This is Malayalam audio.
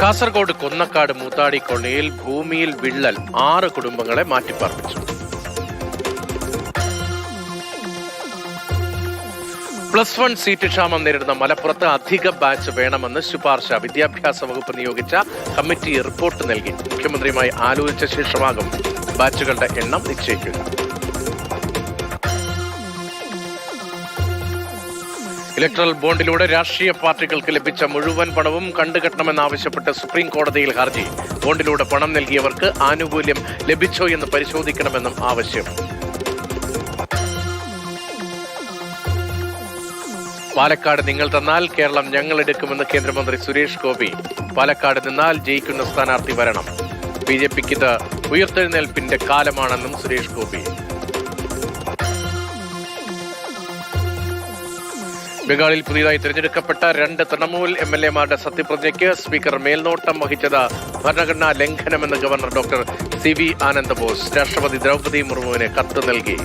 കാസർഗോഡ് കൊന്നക്കാട് മൂത്താടി കൊള്ളിയിൽ ഭൂമിയിൽ വിള്ളൽ ആറ് കുടുംബങ്ങളെ മാറ്റിപ്പാർപ്പിച്ചു. പ്ലസ് വൺ സീറ്റ് ക്ഷാമം നേരിടുന്ന മലപ്പുറത്ത് അധിക ബാച്ച് വേണമെന്ന് ശുപാർശ വിദ്യാഭ്യാസ വകുപ്പ് നിയോഗിച്ച കമ്മിറ്റി റിപ്പോർട്ട് നൽകി. മുഖ്യമന്ത്രിയുമായി ആലോചിച്ച ശേഷമാകും ബാച്ചുകളുടെ എണ്ണം നിശ്ചയിക്കുക. ഇലക്ട്രൽ ബോണ്ടിലൂടെ രാഷ്ട്രീയ പാർട്ടികൾക്ക് ലഭിച്ച മുഴുവൻ പണവും കണ്ടുകെട്ടണമെന്നാവശ്യപ്പെട്ട് സുപ്രീം കോടതിയിൽ ഹർജി. ബോണ്ടിലൂടെ പണം നൽകിയവർക്ക് ആനുകൂല്യം ലഭിച്ചോ എന്ന് പരിശോധിക്കണമെന്നും ആവശ്യം. പാലക്കാട് നിങ്ങൾ തന്നാൽ കേരളം ഞങ്ങൾ എടുക്കുമെന്ന് കേന്ദ്രമന്ത്രി സുരേഷ് ഗോപി. പാലക്കാട് നിന്നാൽ ജയിക്കുന്ന സ്ഥാനാർത്ഥി വരണം. ബി ജെ പിക്ക് ഇത് ഉയർത്തെഴുന്നേൽപ്പിന്റെ കാലമാണെന്നും സുരേഷ് ഗോപി. ബംഗാളിൽ പുതിയതായി തിരഞ്ഞെടുക്കപ്പെട്ട രണ്ട് തൃണമൂൽ എം എൽ എമാരുടെ സത്യപ്രതിജ്ഞയ്ക്ക് സ്പീക്കർ മേൽനോട്ടം വഹിച്ചത് ഭരണഘടനാ ലംഘനമെന്ന് governor doctor C V Ananda Bose. രാഷ്ട്രപതി ദ്രൗപദി മുർമുവിന് കത്ത് നൽകി.